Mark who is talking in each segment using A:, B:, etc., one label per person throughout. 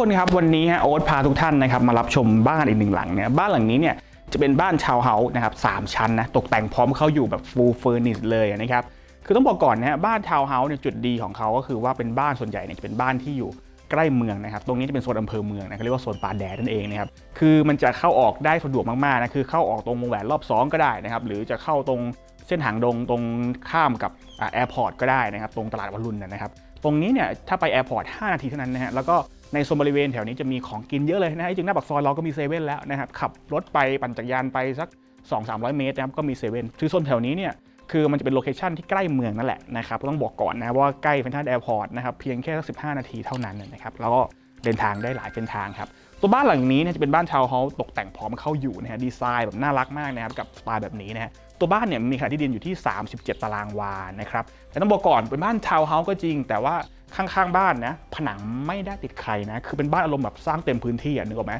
A: คนครับวันนี้ฮะโอ๊ตพาทุกท่านนะครับมารับชมบ้านอีกหนึ่งหลังเนี่ยบ้านหลังนี้เนี่ยจะเป็นบ้านชาวเฮาส์นะครับสามชั้นนะตกแต่งพร้อมเข้าอยู่แบบฟูลเฟอร์นิชเลยนะครับคือต้องบอกก่อนนะฮะบ้านชาวเฮาส์เนี่ยจุดดีของเขาก็คือว่าเป็นบ้านส่วนใหญ่เนี่ยจะเป็นบ้านที่อยู่ใกล้เมืองนะครับตรงนี้จะเป็นโซนอำเภอเมืองนะเขาเรียกว่าโซนป่าแดดนั่นเองนะครับคือมันจะเข้าออกได้สะดวกมากๆนะคือเข้าออกตรงวงแหวนรอบสองก็ได้นะครับหรือจะเข้าตรงเส้นหางดงตรงข้ามกับแอร์พอร์ตก็ได้นะครับตรงตลาดวรุณนนะครับตรงนี้เนี่ยถ้าไปแอร์พอร์ต5นาทีเท่านั้นนะฮะแล้วก็ ในโซนบริเวณแถวนี้จะมีของกินเยอะเลยนะฮะจริงหน้าปากซอยเราก็มีเซเว่นแล้วนะครับขับรถไปปั่นจักรยานไปสัก 2-300 เมตรนะครับก็มีเซเว่นคือโซนแถวนี้เนี่ยคือมันจะเป็นโลเคชันที่ใกล้เมืองนั่นแหละนะครับต้องบอกก่อนนะว่าใกล้เฟนทัลแอร์พอร์ตนะครับเพียงแค่สัก15นาทีเท่านั้นนะครับแล้วก็เดินทางได้หลายเส้นทางครับตัวบ้านหลังนี้เนี่ยจะเป็นบ้านชาวเฮาตกแต่งพร้อมเข้าอยู่นะฮะดีไซน์แบบน่ารักมากนะครับกับสไตล์แบบนี้นะฮะ ตัวบ้านเนี่ยมีขนาดที่ดินอยู่ที่ 37 ตารางวานะครับแต่ต้องบอกก่อนเป็นบ้านชาวน์เฮาส์ก็จริง แต่ว่าข้างๆบ้านนะผนังไม่ได้ติดใครนะคือเป็นบ้านอารมณ์แบบสร้างเต็มพื้นที่อะนึกออกไหม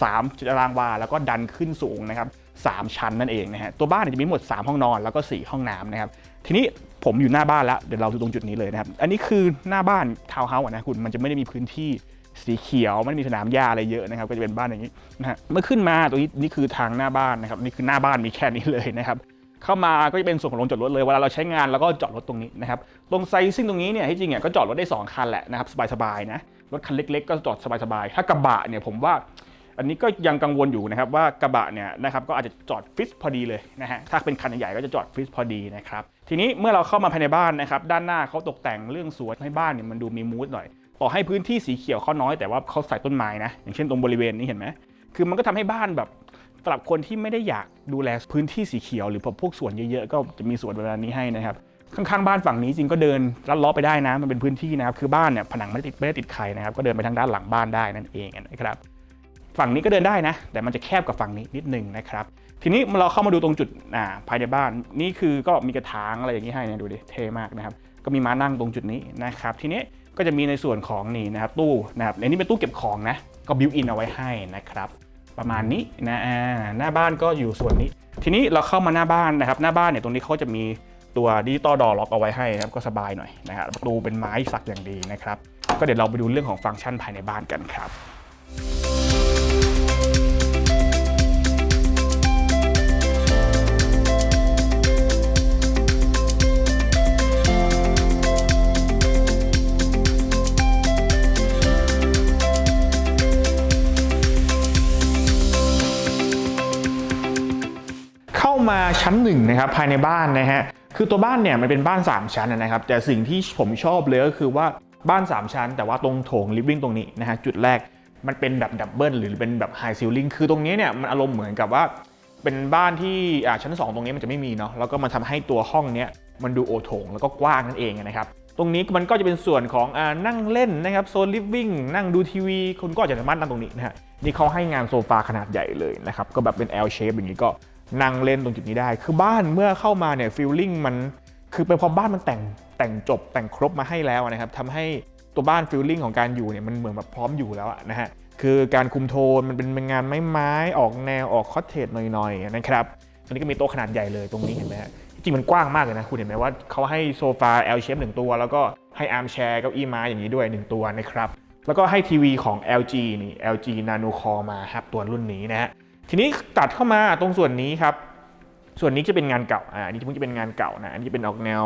A: สามตารางวาแล้วก็ดันขึ้นสูงนะครับสามชั้นนั่นเองนะฮะตัวบ้านเนี่ยจะมีหมด 3 ห้องนอนแล้วก็ 4 ห้องน้ำนะครับทีนี้ผมอยู่หน้าบ้านแล้วเดี๋ยวเราดูตรงจุดนี้เลยนะครับอันนี้คือหน้าบ้านทาวน์เฮาส์นะคุณมันจะไม่ได้มีพื้นที่สีเขียวไม่ได้มีสนามหญ้าอะไรเยอะนะครับ ก็จะเป็นบ้านอย่างนี้นะฮะเมื่อขึ้นมาตรงนี้นี่คือทางหน้าบ้านนะครับนี่คือหน้าบ้านมีแค่นี้เลยนะครับ เข้ามาก็จะเป็นส่วนของโรงจอดรถเลยเวลาเราใช้งานเราก็จอดรถตรงนี้นะครับตรงไซซิ่งตรงนี้เนี่ยที่จริงเนี่ยก็จอดรถได้ 2 คันแหละนะครับสบายๆนะรถคันเล็กๆ ก็จอดสบายๆถ้ากระบะเนี่ยผมว่าอันนี้ก็ยังกังวลอยู่นะครับว่ากระบะเนี่ยนะครับก็อาจจะจอดฟิตพอดีเลยนะฮะถ้าเป็นคันใหญ่ๆก็จะจอดฟิตพอดีนะครับทีนี้เมื่อเราเข้ามาภายในบ้านนะครับด้านหน้าเขาตกแต่งเรื่องสวนให้บ้านเนี่ยมันดูมีมูดหน่อยต่อให้พื้นที่สีเขียวเขาน้อยแต่ว่าเขาใส่ต้นไม้นะอย่างเช่นตรงบริเวณนี้เห็นไหมคือมันก็ทำให้บ้านแบบ สำหรับคนที่ไม่ได้อยากดูแลพื้นที่สีเขียวหรือพวกสวนเยอะๆ ก็จะมีสวนแบบนี้ให้นะครับข้างๆบ้านฝั่งนี้จริงก็เดินลัดล้อไปได้นะมันเป็นพื้นที่นะครับคือบ้านเนี่ยผนังไม่ได้ติดไม่ได้ติดใครนะครับก็เดินไปทางด้านหลังบ้านได้นั่นเองนะครับฝั่งนี้ก็เดินได้นะ แต่มันจะแคบกับฝั่งนี้นิดนึงนะครับ ทีนี้เราเข้ามาดูตรงจุดาภายในบ้าน นี่คือก็มีกระถางอะไรอย่างนี้ให้นะดูดิเท่มากนะครับ ก็มีม้านั่งตรงจุดนี้นะครับ ทีนี้ก็จะมีในส่วนของนี่นะครับตู้นะครับในนี้เป็นตู้เก็บของนะ ก็บิวอินเอาไว้ให้นะครับ ประมาณนี้นะหน้าบ้านก็อยู่ส่วนนี้ ทีนี้เราเข้ามาหน้าบ้านนะครับ หน้าบ้านเนี่ยตรงนี้เขาจะมีตัวดิจิตอลดอล็อกเอาไว้ให้นะครับก็สบายหน่อยนะครับประตูเป็นไม้สักอย่างดีนะครับ ก็เดี๋ยวเราไปดูเรื่องของฟังก์ชันภายในบ้านกันครับ มาชั้นหนึ่งนะครับภายในบ้านนะฮะคือตัวบ้านเนี่ยมันเป็นบ้าน 3 ชั้นนะครับแต่สิ่งที่ผมชอบเลยก็คือว่าบ้าน 3 ชั้น แต่ว่าตรงโถงลิฟวิ่งตรงนี้นะฮะจุดแรกมันเป็นแบบดับเบิลหรือเป็นแบบไฮซิลลิงคือตรงนี้เนี่ยมันอารมณ์เหมือนกับว่า เป็นบ้านที่อ่าชั้น 2 ตรงนี้มันจะไม่มีเนาะแล้วก็มันทำให้ตัวห้องเนี้ยมันดูโอโถงแล้วก็กว้างนั่นเองนะครับตรงนี้มันก็จะเป็นส่วนของอานั่งเล่นนะครับโซนลิฟวิ่งนั่งดูทีวีคุณก็จจะสามารถนั่งตรงนี้นะฮะนี่เขาให้งานโซฟาขนาดใหญ่เลยนะครับก็แบบเป็น L shape อย่างนี้ก็ นั่งเล่นตรงจุดนี้ได้ คือบ้านเมื่อเข้ามาเนี่ยฟีลลิ่งมันคือเป็นเพราะบ้านมันแต่งแต่งจบแต่งครบมาให้แล้วนะครับทำให้ตัวบ้านฟีลลิ่งของการอยู่เนี่ยมันเหมือนแบบพร้อมอยู่แล้วนะฮะคือการคุมโทนมันเป็นงานไม้ๆออกแนวออกคอสเทจหน่อยๆนะครับอันนี้ก็มีโต๊ะขนาดใหญ่เลยตรงนี้เห็นไหมฮะจริงมันกว้างมากเลยนะ คุณเห็นไหมว่าเขาให้โซฟา L shape หนึ่งตัว แล้วก็ให้อาร์มแชร์เก้าอี้ไม้อย่างนี้ด้วย 1 ตัวนะครับ แล้วก็ให้ทีวีของ LG นี่ LG Nano Core มาครับตัวรุ่นนี้นะฮะ ทีนี้ตัดเข้ามาตรงส่วนนี้ครับ ส่วนนี้จะเป็นงานเก่าอ่าอันนี้เพิ่งจะเป็นงานเก่านะอันนี้เป็นออกแนว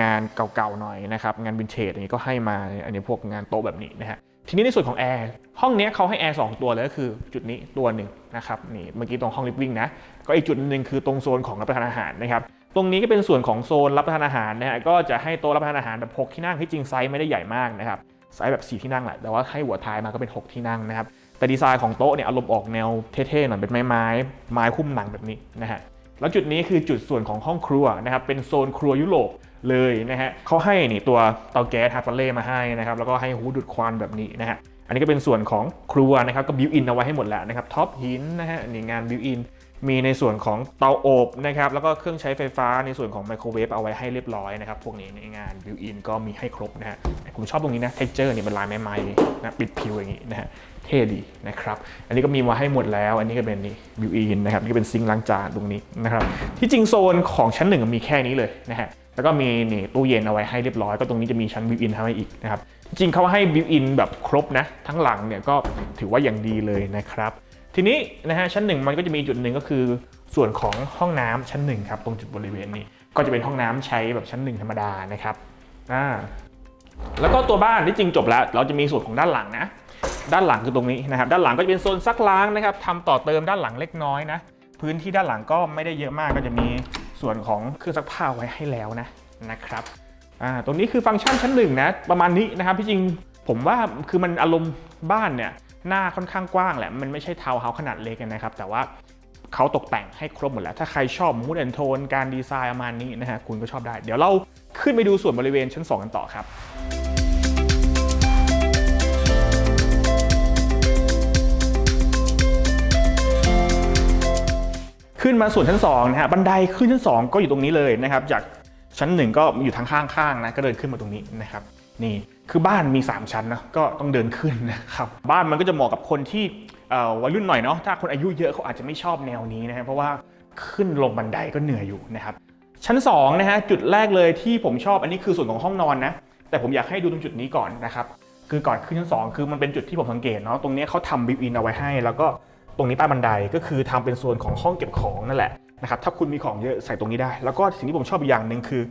A: งานเก่าๆหน่อยนะครับงานวินเทจอันนี้ก็ให้มาอันนี้พวกงานโต๊ะแบบนี้นะฮะทีนี้ในส่วนของแอร์ห้องนี้เขาให้แอร์สองตัวเลยก็คือจุดนี้ตัวหนึ่งนะครับนี่เมื่อกี้ตรงห้องลิฟวิ่งนะก็อีกจุดหนึ่งคือตรงโซนของรับประทานอาหารนะครับตรงนี้ก็เป็นส่วนของโซนรับประทานอาหารนะฮะก็จะให้โต๊ะรับประทานอาหารแบบ6ที่นั่งที่จริงไซส์ไม่ได้ใหญ่มากนะครับไซส์แบบ 4 ที่นั่งแหละแต่ว่าให้หัวท้ายมาก็เป็น 6 ที่นั่งนะครับ แต่ดีไซน์ของโต๊ะเนี่ยอารมณ์ออกแนวเท่ๆหน่อยเป็นไม้ไม้ไม้คุ้มหนังแบบนี้นะฮะแล้วจุดนี้คือจุดส่วนของห้องครัวนะครับเป็นโซนครัวยุโรปเลยนะฮะเขาให้นี่ตัวเตาแก๊สฮาร์ฟเล่มาให้นะครับแล้วก็ให้หูดูดควันแบบนี้นะฮะอันนี้ก็เป็นส่วนของครัวนะครับก็บิวอินเอาไว้ให้หมดแล้วนะครับท็อปหินนะฮะนี่งานบิวอินมีในส่วนของเตาอบนะครับแล้วก็เครื่องใช้ไฟฟ้าในส่วนของไมโครเวฟเอาไว้ให้เรียบร้อยนะครับพวกนี้ในงานบิวอินก็มีให้ครบนะฮะผมชอบตรงนี้นะเท็กเจอร์เนี่ยเป็นลายไม้ๆนะปิดผิวอย่างนี้นะฮะ เท่ดีนะครับ อันนี้ก็มีมาให้หมดแล้ว อันนี้ก็เป็นนี่บิวอินนะครับนี่ก็เป็นซิงค์ล้างจานตรงนี้นะครับ ที่จริงโซนของชั้นหนึ่งมีแค่นี้เลยนะฮะ แล้วก็มีนี่ตู้เย็นเอาไว้ให้เรียบร้อย ก็ตรงนี้จะมีชั้นบิวอินให้อีกนะครับ
B: จริงเขาให้บิวอินแบบครบนะ ทั้งหลังเนี่ยก็ถือว่าอย่างดีเลยนะครับ ทีนี้นะฮะชั้นหนึ่งมันก็จะมีจุดหนึ่งก็คือส่วนของห้องน้ำชั้นหนึ่งครับตรงจุดบริเวณนี้ ก็จะเป็นห้องน้ำใช้แบบชั้นหนึ่งธรรมดานะครับ อ่า แล้วก็ตัวบ้านที่จริงจบแล้ว เราจะมีส่วนของด้านหลังนะ ด้านหลังคือตรงนี้นะครับ ด้านหลังก็จะเป็นโซนซักล้างนะครับทำต่อเติมด้านหลังเล็กน้อยนะ พื้นที่ด้านหลังก็ไม่ได้เยอะมากก็จะมีส่วนของเครื่องซักผ้าไว้ให้แล้วนะนะครับอ่าตรงนี้คือฟังก์ชันชั้นหนึ่งนะประมาณนี้นะครับที่จริงผมว่าคือมันอารมณ์บ้านเนี่ยหน้าค่อนข้างกว้างแหละมันไม่ใช่ทาวน์เฮาส์ขนาดเล็กนะครับ แต่ว่าเขาตกแต่งให้ครบหมดแล้ว ถ้าใครชอบมูดแอนโทนการดีไซน์ประมาณนี้นะฮะคุณก็ชอบได้ เดี๋ยวเราขึ้นไปดูส่วนบริเวณชั้น 2 กันต่อครับ ขึ้นมาส่วนชั้น2นะฮะบันไดขึ้นชั้น 2 ก็อยู่ตรงนี้เลยนะครับ จากชั้น 1 ก็อยู่ทางข้างๆนะก็เดินขึ้นมาตรงนี้นะครับนี่คือบ้านมี 3 ชั้นนะก็ต้องเดินขึ้นนะครับบ้านมันก็จะเหมาะกับคนที่วัยรุ่นหน่อยเนาะถ้าคนอายุเยอะเขาอาจจะไม่ชอบแนวนี้นะฮะเพราะว่าขึ้นลงบันไดก็เหนื่อยอยู่นะครับชั้น2นะฮะจุดแรกเลยที่ผมชอบอันนี้คือส่วนของห้องนอนนะแต่ผมอยากให้ดูตรงจุดนี้ก่อนนะครับคือก่อนขึ้นชั้น 2 คือมันเป็นจุดที่ผมสังเกตเนาะตรงนี้เขาทำบิวอินเอาไว้ให้ แล้วก็ ตรงนี้ใต้บันไดก็คือทำเป็นโซนของห้องเก็บของนั่นแหละนะครับถ้าคุณมีของเยอะใส่ตรงนี้ได้ แล้วก็สิ่งที่ผมชอบอีกอย่างหนึ่งคือ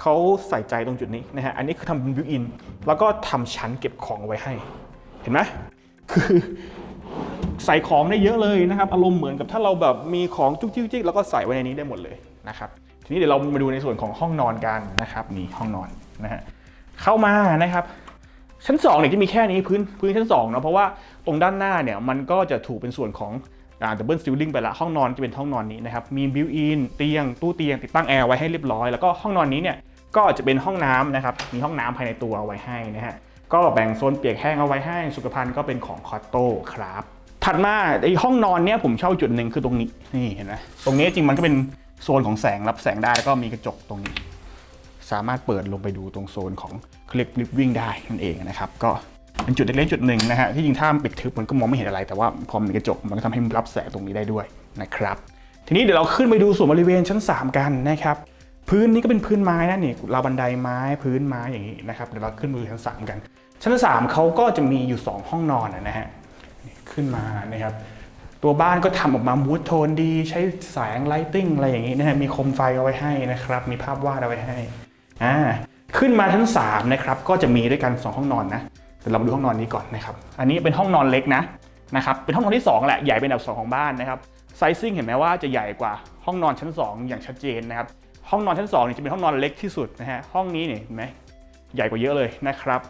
B: เขาใส่ใจตรงจุดนี้นะฮะอันนี้คือทำเป็นบิวอินแล้วก็ทำชั้นเก็บของไว้ให้ เห็นไหมคือใส่ของได้เยอะเลยนะครับ อารมณ์เหมือนกับถ้าเราแบบมีของจุกจิกจิกแล้วก็ใส่ไว้ในนี้ได้หมดเลยนะครับทีนี้เดี๋ยวเรามาดูในส่วนของห้องนอนกันนะครับนี่ห้องนอนนะฮะเข้ามานะครับ ชั้น2เนี่ยจะมีแค่นี้พื้นพื้นชั้น2เนาะเพราะว่าตรงด้านหน้าเนี่ยมันก็จะถูกเป็นส่วนของดับเบิลซิลลิงไปละห้องนอนจะเป็นห้องนอนนี้นะครับมีบิวอินเตียงตู้เตียงติดตั้งแอร์ไว้ให้เรียบร้อยแล้วก็ห้องนอนนี้เนี่ยก็จะเป็นห้องน้ำนะครับมีห้องน้ำภายในตัวเอาไว้ให้นะฮะก็แบ่งโซนเปียกแห้งเอาไว้ให้ สุขภัณฑ์ก็เป็นของคอตโต้ครับถัดมาไอห้องนอนเนี่ยผมชอบจุดหนึ่งคือตรงนี้นี่เห็นไหมตรงนี้จริงมันก็เป็นโซนของแสงรับแสงได้แล้วก็มีกระจกตรงนี้ สามารถเปิดลงไปดูตรงโซนของคลิกลิฟวิ่งได้นั่นเองนะครับ ก็เป็นจุดเล็กๆจุดหนึ่งนะฮะที่จริงถ้าปิดทึบมันก็มองไม่เห็นอะไร แต่ว่าพอมีกระจกมันก็ทำให้มันรับแสงตรงนี้ได้ด้วยนะครับ ทีนี้เดี๋ยวเราขึ้นไปดูส่วนบริเวณชั้น 3 กันนะครับพื้นนี้ก็เป็นพื้นไม้นะนี่ราวบันไดไม้พื้นไม้อย่างนี้นะครับเดี๋ยวเราขึ้นไปดูชั้น 3 กัน ชั้น 3เขาก็จะมีอยู่ 2 ห้องนอนนะฮะขึ้นมานะครับตัวบ้านก็ทำออกมามูดโทนดี ใช้แสงไลติ้งอะไรอย่างนี้นะฮะมีโคมไฟเอาไว้ให้นะครับ มีภาพวาดเอาไว้ให้ อ่าขึ้นมาชั้น3นะครับก็จะมีด้วยกัน 2 ห้องนอนนะเดี๋ยวเรามาดูห้องนอนนี้ก่อนนะครับอันนี้เป็นห้องนอนเล็กนะนะครับเป็นห้องนอนที่ 2 แหละใหญ่เป็นอันดับ 2 ของบ้านนะครับไซซิ่งเห็นไหมว่าจะใหญ่กว่าห้องนอนชั้น 2 อย่างชัดเจนนะครับห้องนอนชั้น2เนี่ยจะเป็นห้องนอนเล็กที่สุดนะฮะห้องนี้เนี่ยเห็นไหมใหญ่กว่าเยอะเลยนะครับ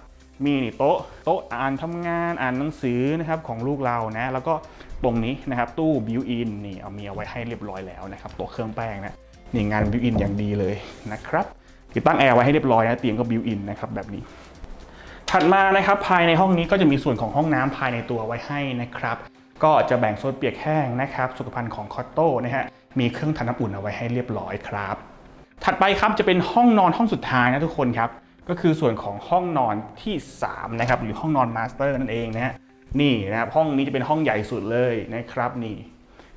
B: มีนี่โต๊ะโต๊ะอ่านทำงานอ่านหนังสือนะครับของลูกเรานะแล้วก็ตรงนี้นะครับตู้บิวอินนี่เอาเมีเอาไว้ให้เรียบร้อยแล้วนะครับโตัวเครื่องแป้งนะนี่งานบิวอินอย่างดีเลยนะครับ ติดตั้งแอร์ไว้ให้เรียบร้อยนะเตียงก็บิวอินนะครับแบบนี้ ถัดมานะครับภายในห้องนี้ก็จะมีส่วนของห้องน้ำภายในตัวไว้ให้นะครับก็จะแบ่งโซนเปียกแห้งนะครับสุขภัณฑ์ของคอตโต้นะฮะมีเครื่องทำน้ำอุ่นเอาไว้ให้เรียบร้อยครับ ถัดไปครับจะเป็นห้องนอนห้องสุดท้ายนะทุกคนครับก็คือส่วนของห้องนอนที่3นะครับหรือห้องนอนมาสเตอร์นั่นเองนะฮะนี่นะครับห้องนี้จะเป็นห้องใหญ่สุดเลยนะครับนี่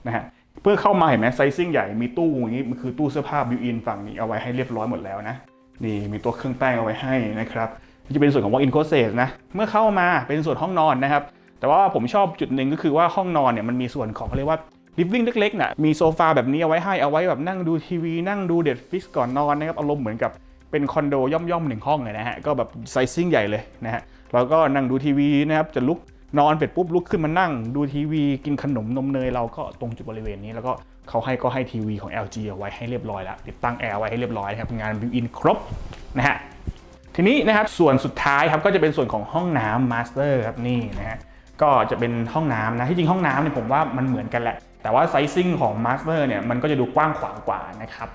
B: นะฮะ เพื่อเข้ามาเห็นไหมไซซิ่งใหญ่มีตู้อย่างนี้มันคือตู้เสื้อผ้าบิวอินฝั่งนี้เอาไว้ให้เรียบร้อยหมดแล้วนะนี่มีตัวเครื่องแป้งเอาไว้ให้นะครับนี่จะเป็นส่วนของ walk-in closet นะเมื่อเข้ามาเป็นส่วนห้องนอนนะครับ แต่ว่าผมชอบจุดหนึ่งก็คือว่าห้องนอนเนี่ยมันมีส่วนของเขาเรียกว่าลิฟวิ่งเล็กๆน่ะมีโซฟาแบบนี้เอาไว้ให้เอาไว้แบบนั่งดูทีวี นั่งดูเด็ดฟิกก่อนนอนนะครับอารมณ์เหมือนกับเป็นคอนโดย่อมๆหนึ่งห้องเลยนะฮะก็แบบไซซิ่งใหญ่เลยนะฮะแล้วก็นั่งดูทีวีนะครับจะลุก นอนเสร็จปุ๊บลุกขึ้นมานั่ง ดูทีวีกินขนมนมเนยเราก็ตรงจุดบริเวณนี้แล้วก็เขาให้ก็ให้ทีวีของ LG เอาไว้ให้เรียบร้อยแล้วติดตั้งแอร์ไว้ให้เรียบร้อยครับงานบิวอินครบนะฮะทีนี้นะครับส่วนสุดท้ายครับก็จะเป็นส่วนของห้องน้ำมาสเตอร์ครับนี่นะฮะก็จะเป็นห้องน้ำนะที่จริงห้องน้ำเนี่ยผมว่ามันเหมือนกันแหละ แต่ว่าไซซิ่งของมาสเตอร์เนี่ยมันก็จะดูกว้างขวางกว่านะครับ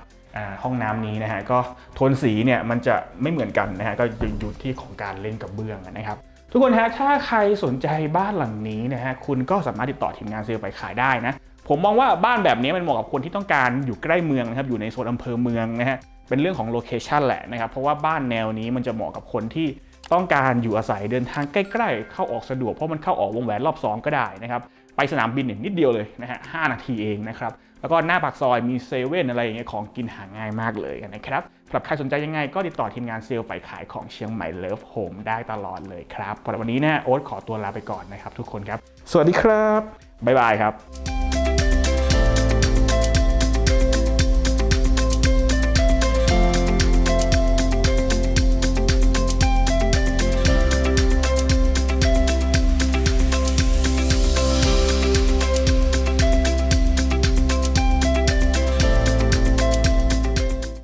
B: ห้องน้ำนี้นะฮะก็โทนสีเนี่ยมันจะไม่เหมือนกันนะฮะก็อยู่ที่ของการเล่นกับเบื้องนะครับ ทุกคนฮะถ้าใครสนใจบ้านหลังนี้นะฮะคุณก็สามารถติดต่อทีมงานเซลล์ไปขายได้นะผมมองว่าบ้านแบบนี้มันเหมาะกับคนที่ต้องการอยู่ใกล้เมืองนะครับอยู่ในโซนอำเภอเมืองนะฮะเป็นเรื่องของโลเคชันแหละนะครับเพราะว่าบ้านแนวนี้มันจะเหมาะกับคนที่ต้องการอยู่อาศัยเดินทางใกล้ๆ เข้าออกสะดวกเพราะมันเข้าออกวงแหวนรอบ 2 ก็ได้นะครับไปสนามบินเนี่ยนิดเดียวเลยนะฮะหนาทีเองนะครับแล้วก็หน้าปากซอยมีเซเว่นอะไรอย่างเงี้ยของกินหาง่ายมากเลยนะครับ
A: สำหรับใครสนใจยังไงก็ติดต่อทีมงานเซลล์ฝ่ายขายของเชียงใหม่เลิฟโฮมได้ตลอดเลยครับสำหรับวันนี้นะโอ๊ตขอตัวลาไปก่อนนะครับทุกคนครับ สวัสดีครับบ๊ายบายครับ